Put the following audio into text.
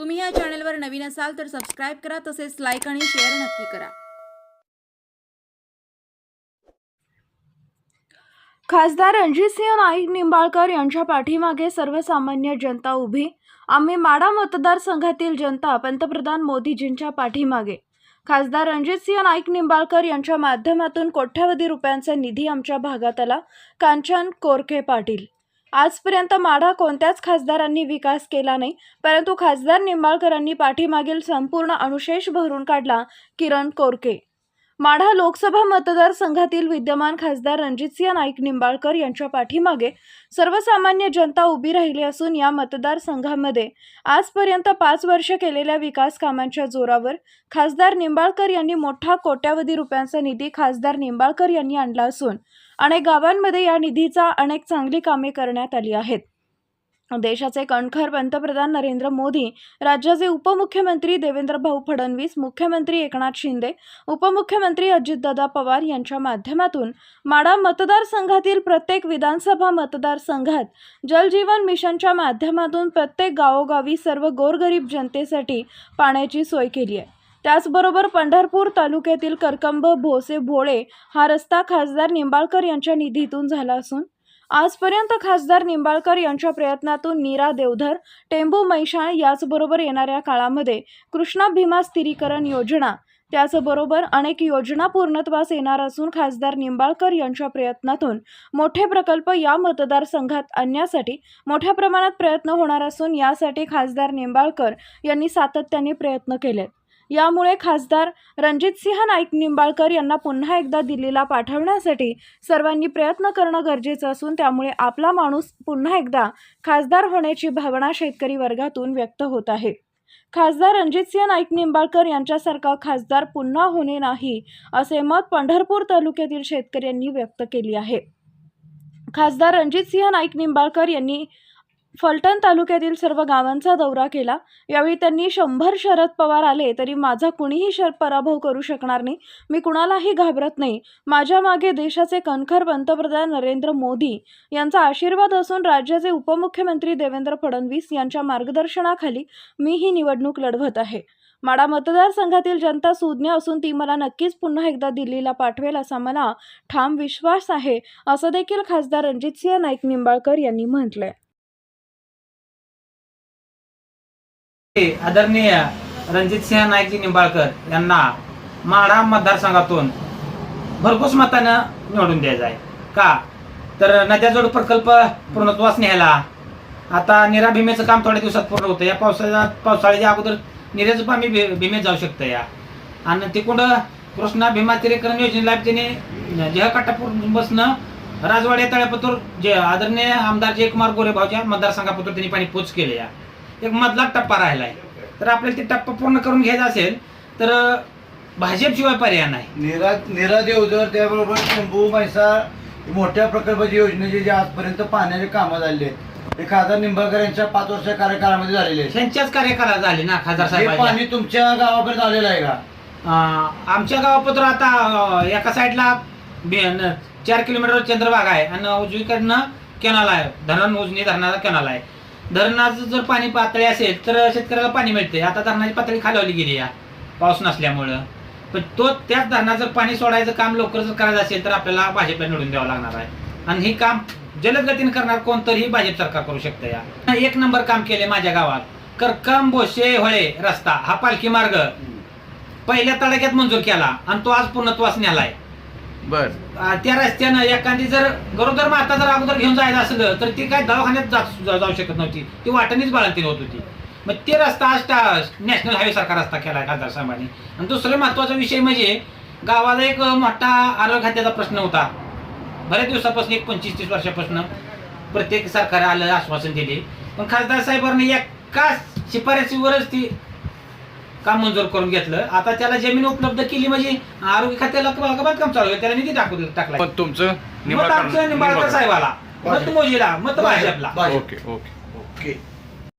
तुम्ही या चॅनलवर नवीन असाल तर सबस्क्राईब करा तसेच लाईक आणि शेअर नक्की करा. खासदार रणजितसिंह नाईक निंबाळकर यांच्या पाठीमागे सर्वसामान्य जनता उभी. आम्ही माडा मतदारसंघातील जनता पंतप्रधान मोदीजींच्या पाठीमागे. खासदार रणजितसिंह नाईक निंबाळकर यांच्या माध्यमातून कोट्यावधी रुपयांचा निधी आमच्या भागात आला कांचन कोरके पाटील आजपर्यंत माढा कोणत्याच खासदारांनी विकास केला नाही परंतु खासदार निंबाळकरांनी पाठीमागील संपूर्ण अनुशेष भरून काढला किरण कोरके. माढा लोकसभा मतदारसंघातील विद्यमान खासदार रणजितसिंह नाईक निंबाळकर यांच्या पाठीमागे सर्वसामान्य जनता उभी राहिली असून या मतदारसंघामध्ये आजपर्यंत पाच वर्ष केलेल्या विकास कामांच्या जोरावर खासदार निंबाळकर यांनी मोठा कोट्यावधी रुपयांचा निधी खासदार निंबाळकर यांनी आणला असून अनेक गावांमध्ये या निधीचा अनेक चांगली कामे करण्यात आली आहेत. देशाचे कणखर पंतप्रधान नरेंद्र मोदी राज्याचे उपमुख्यमंत्री देवेंद्र भाऊ फडणवीस मुख्यमंत्री एकनाथ शिंदे उपमुख्यमंत्री अजितदादा पवार यांच्या माध्यमातून माडा मतदारसंघातील प्रत्येक विधानसभा मतदारसंघात जलजीवन मिशनच्या माध्यमातून प्रत्येक गावोगावी सर्व गोरगरीब जनतेसाठी पाण्याची सोय केली आहे. त्याचबरोबर पंढरपूर तालुक्यातील करकंब भोसे भोळे हा रस्ता खासदार निंबाळकर यांच्या निधीतून झाला असून आजपर्यंत खासदार निंबाळकर यांच्या प्रयत्नातून नीरा देवधर टेंबू मैशाळ याचबरोबर येणाऱ्या काळामध्ये कृष्णा भीमा स्थिरीकरण योजना त्याचबरोबर अनेक योजना पूर्णत्वास येणार असून खासदार निंबाळकर यांच्या प्रयत्नातून मोठे प्रकल्प या मतदारसंघात आणण्यासाठी मोठ्या प्रमाणात प्रयत्न होणार असून यासाठी खासदार निंबाळकर यांनी सातत्याने प्रयत्न केलेत. यामुळे खासदार रणजितसिंह नाईक निंबाळकर यांना पुन्हा एकदा दिल्लीला पाठवण्यासाठी सर्वांनी प्रयत्न करणं गरजेचं असून त्यामुळे आपला माणूस पुन्हा एकदा खासदार होण्याची भावना शेतकरी वर्गातून व्यक्त होत आहे. खासदार रणजितसिंह नाईक निंबाळकर यांच्यासारखा खासदार पुन्हा होणे नाही असे मत पंढरपूर तालुक्यातील शेतकऱ्यांनी व्यक्त केली आहे. खासदार रणजितसिंह नाईक निंबाळकर यांनी फलटण तालुक्यातील सर्व गावांचा दौरा केला. यावेळी त्यांनी शंभर शरद पवार आले तरी माझा कुणीही शर पराभव करू शकणार नाही. मी कुणालाही घाबरत नाही. माझ्या मागे देशाचे कणखर पंतप्रधान नरेंद्र मोदी यांचा आशीर्वाद असून राज्याचे उपमुख्यमंत्री देवेंद्र फडणवीस यांच्या मार्गदर्शनाखाली मी ही निवडणूक लढवत आहे. माडा मतदारसंघातील जनता सुज्ञ असून ती मला नक्कीच पुन्हा एकदा दिल्लीला पाठवेल असा मला ठाम विश्वास आहे असं देखील खासदार रणजितसिंह नाईक निंबाळकर यांनी म्हटलंय. आदरणीय रणजितसिंह नाईकजी निंबाळकर यांना माढा मतदारसंघातून भरघोस मतानं निवडून द्यायचं आहे. का? तर नद्याजोड प्रकल्प पूर्णत्वास न्यायला. आता निरा भीमेचं काम थोड्या दिवसात पूर्ण होतं. या पावसाळ्यात पावसाळ्याच्या अगोदर निऱ्याचं पाणी भी- भीमेत जाऊ शकतं या. आणि तिकडं कृष्णा भीमा तिरेकरण योजनेला त्याने जहकाटापूर बसणं राजवाड्या तळ्यापतूर जे आदरणीय आमदार जयकुमार गोरे भाऊच्या मतदारसंघापतूर त्यांनी पाणी पोच केले या. एक मधला टप्पा राहिलाय. तर आपल्याला ते टप्पा पूर्ण करून घ्यायचा असेल तर भाजपशिवाय पर्याय नाही. निरा निरा देवधर त्याबरोबर शंभू म्हैसाळ मोठ्या प्रकल्पाची योजनेचे जे आजपर्यंत पाण्याचे कामं झाले आहेत. ते खासदार निंबाळकर यांच्या पाच वर्ष कार्यकाळामध्ये झालेले आहेत. त्यांच्याच कार्यकाळात झाले ना खासदार हे साहेब पाणी तुमच्या गावापर्यंत आलेलं आहे का? आमच्या गावापत्र आता अं, एका साईडला बे- न- चार किलोमीटर चंद्रभाग आहे आणि उजवीकडनं कॅनल आहे धरण उजनी धरणाचा कॅनल आहे. धरणाचं जर पाणी पातळी असेल तर शेतकऱ्याला पाणी मिळते. आता धरणाची पातळी खालवली गेली या पाऊस नसल्यामुळं. पण तो त्याच धरणात जर पाणी सोडायचं काम लवकर जर करायचं असेल तर आपल्याला भाजपला निवडून द्यावं लागणार आहे. आणि हे काम जलद गतीने करणार कोणतरी भाजप सरकार करू शकतं या. एक नंबर काम केले माझ्या गावात. करकम बोशे होळे रस्ता हा पालखी मार्ग. पहिल्या तडाख्यात मंजूर केला आणि तो आज पूर्णत्वास नेलाय. बर. आ, त्या रस्त्यानं एखादी जर गरोदर माता जर अगोदर घेऊन जायचं असलं तर ती काय दवाखान्यात जा- जा- जाऊ शकत नव्हती. ती वाटणीच बाळंतीन होत होती. मग ते रस्ता आज टा- नॅशनल हायवे सारखा रस्ता केला खासदार साहेबांनी. आणि दुसरं महत्त्वाचा विषय म्हणजे गावाला एक मोठा आरोग्य खात्याचा प्रश्न होता. बऱ्याच दिवसापासून एक पंचवीस तीस वर्षापासून प्रत्येक सरकार आलं आश्वासन दिले. पण खासदार साहेबांनी एका शिफारसीवरच ती काम मंजूर करून घेतलं? आता त्याला जमीन उपलब्ध केली म्हणजे आरोग्य खात्याला कबात काम चालू आहे? त्याला निधी टाकू टाकला पण तुमचं मत आमचं निंबाळकर साहेबाला. मत मोजीला मत भाजपला. भाजप. Okay okay.